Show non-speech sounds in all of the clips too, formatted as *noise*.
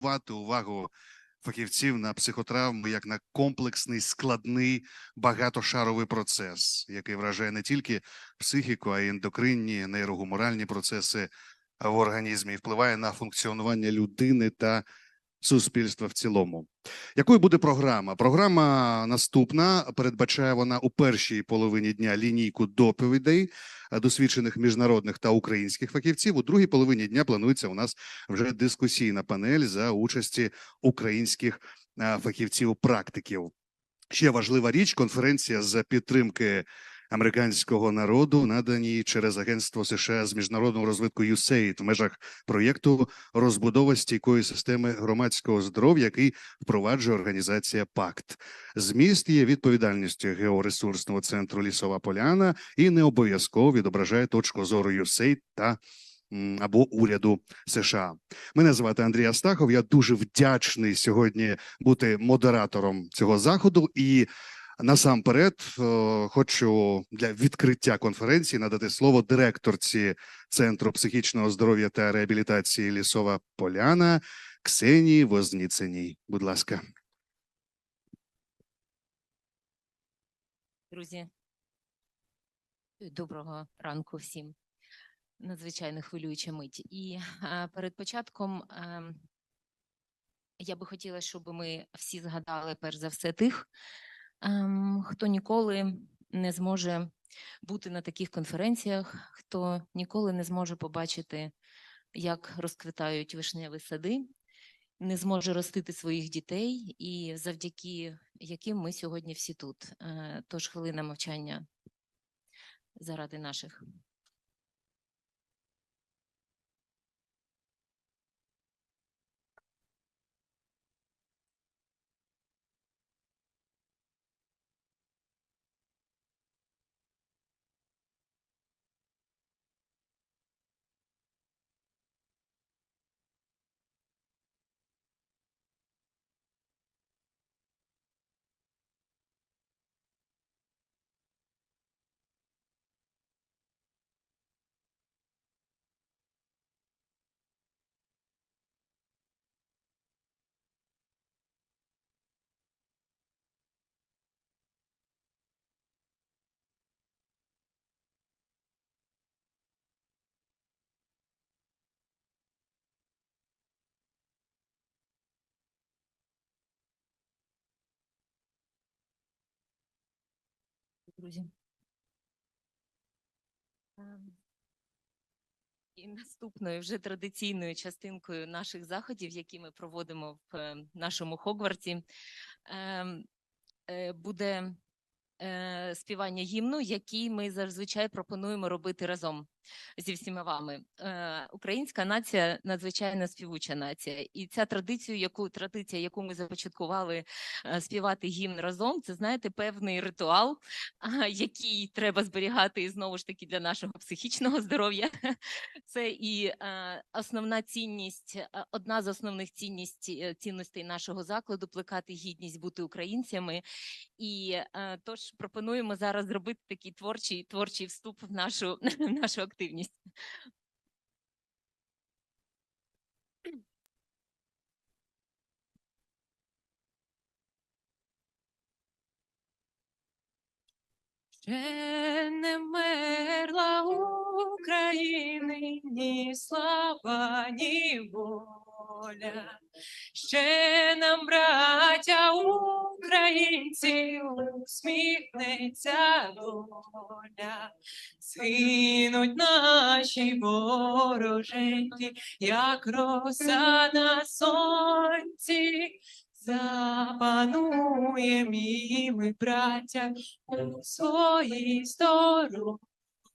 акцентувати увагу фахівців на психотравми як на комплексний, складний, багатошаровий процес, який вражає не тільки психіку, а й ендокринні, нейрогуморальні процеси в організмі і впливає на функціонування людини та суспільства в цілому. Якою буде програма? Програма наступна передбачає вона у першій половині дня лінійку доповідей е, досвідчених міжнародних та українських фахівців. У другій половині дня планується у нас вже дискусійна панель за участі українських е, фахівців-практиків. Ще важлива річ конференція з підтримки американського народу, надані через Агентство США з міжнародного розвитку USAID в межах проєкту розбудова стійкої системи громадського здоров'я, який впроваджує організація ПАКТ. Зміст є відповідальністю георесурсного центру Лісова Поляна і не обов'язково відображає точку зору USAID та або уряду США. Мене звати Андрій Астахов. Я дуже вдячний сьогодні бути модератором цього заходу і. Насамперед, е, хочу для відкриття конференції надати слово директорці Центру психічного здоров'я та реабілітації Лісова Поляна Ксенії Возніциній. Будь ласка. Друзі, доброго ранку всім. Надзвичайно хвилююча мить. І перед початком я би хотіла, щоб ми всі згадали перш за все тих, хто ніколи не зможе бути на таких конференціях, хто ніколи не зможе побачити, як розквітають вишневі сади, не зможе ростити своїх дітей, і завдяки яким ми сьогодні всі тут. Е, Тож хвилина мовчання заради наших. Друзі. Ем, І наступною вже традиційною частинкою наших заходів, які ми проводимо в е, нашому Хогвартсі, ем, е, буде е, співання гімну, який ми зазвичай пропонуємо робити разом зі всіма вами. Е, Українська нація надзвичайно співуча нація, і ця традицію, яку традиція, яку ми започаткували е, співати гімн разом, це знаєте певний ритуал, *laughs* який треба зберігати знову ж таки для нашого психічного здоров'я. *laughs* Це і е, основна цінність, одна з основних цінність, цінностей нашого закладу плекати гідність бути українцями. І тож пропонуємо зараз зробити такий творчий творчий вступ в нашу, *laughs* в нашу активність. Ще не мерла України ні слава, ні воля. Ще нам, браття українці, усміхнеться доля. Згинуть наші вороженьки, як роса на сонці. Запанує, і ми, браття, у своїй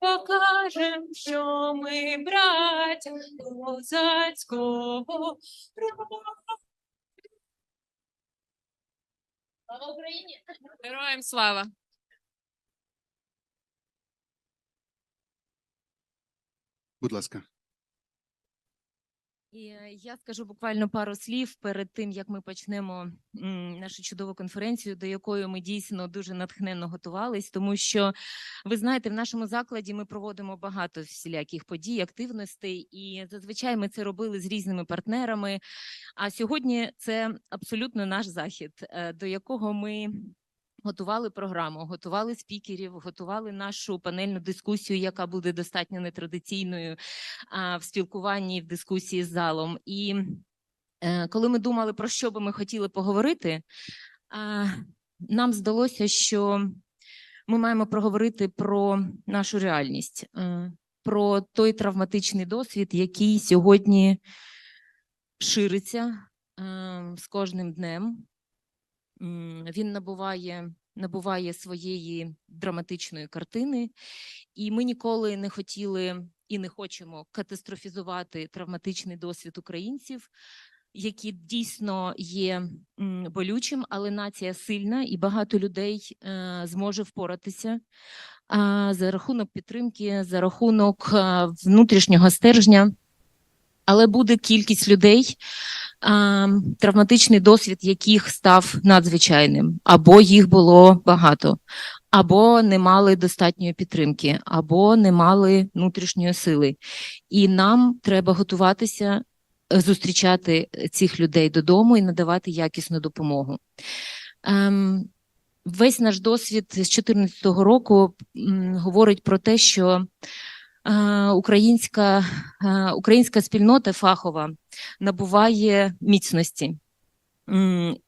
покажем, що ми браття козацького роду. Слава Україні! Героям слава! Будь ласка. І е, я скажу буквально пару слів перед тим, як ми почнемо нашу чудову конференцію, до якої ми дійсно дуже натхненно готувались, тому що ви знаєте, в нашому закладі ми проводимо багато всіляких подій, активностей, і зазвичай ми це робили з різними партнерами. А сьогодні це абсолютно наш захід, е, до якого ми. Готували програму, готували спікерів, готували нашу панельну дискусію, яка буде достатньо нетрадиційною а, в спілкуванні, в дискусії з залом. І е, коли ми думали, про що би ми хотіли поговорити, а, нам здалося, що ми маємо проговорити про нашу реальність, е, про той травматичний досвід, який сьогодні шириться е, з кожним днем. Він набуває, набуває своєї драматичної картини, і ми ніколи не хотіли і не хочемо катастрофізувати травматичний досвід українців, який дійсно є болючим, але нація сильна, і багато людей е, зможе впоратися за рахунок підтримки, за рахунок внутрішнього стержня. Але буде кількість людей, травматичний досвід яких став надзвичайним, або їх було багато, або не мали достатньої підтримки, або не мали внутрішньої сили. І нам треба готуватися е, зустрічати цих людей додому і надавати якісну допомогу. Ем, весь наш досвід з 2014 року говорить про те, що українська, українська спільнота фахова набуває міцності.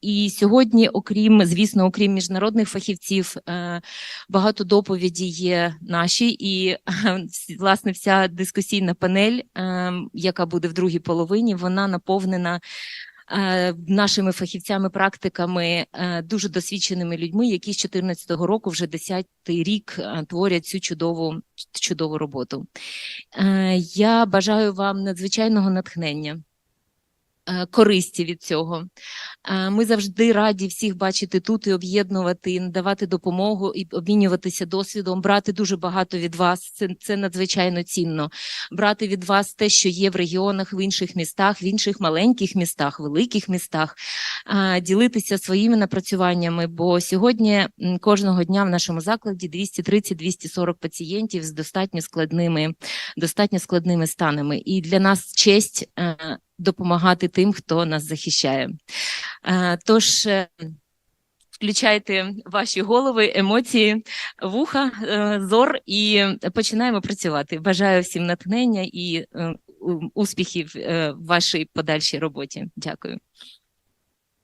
І сьогодні, окрім, звісно, окрім міжнародних фахівців, е, багато доповіді є наші, і *laughs* власне вся дискусійна панель, е, яка буде в другій половині, вона наповнена нашими фахівцями, практиками, е, дуже досвідченими людьми, які з 2014 року вже 10-й рік е, творять цю чудову, чудову роботу. Е, Я бажаю вам надзвичайного натхнення. Е, Користі від цього. Е, Ми завжди раді всіх бачити тут і об'єднувати, і надавати допомогу, і обмінюватися досвідом, брати дуже багато від вас. Це, це надзвичайно цінно. Брати від вас те, що є в регіонах, в інших містах, в інших маленьких містах, великих містах, е, ділитися своїми напрацюваннями. Бо сьогодні кожного дня в нашому закладі 230-240 пацієнтів з достатньо складними, достатньо складними станами. І для нас честь допомагати тим, хто нас захищає. Е, Тож е, включайте ваші голови, емоції, вуха, е, зор і починаємо працювати. Бажаю всім натхнення і успіхів в вашій подальшій роботі. Дякую.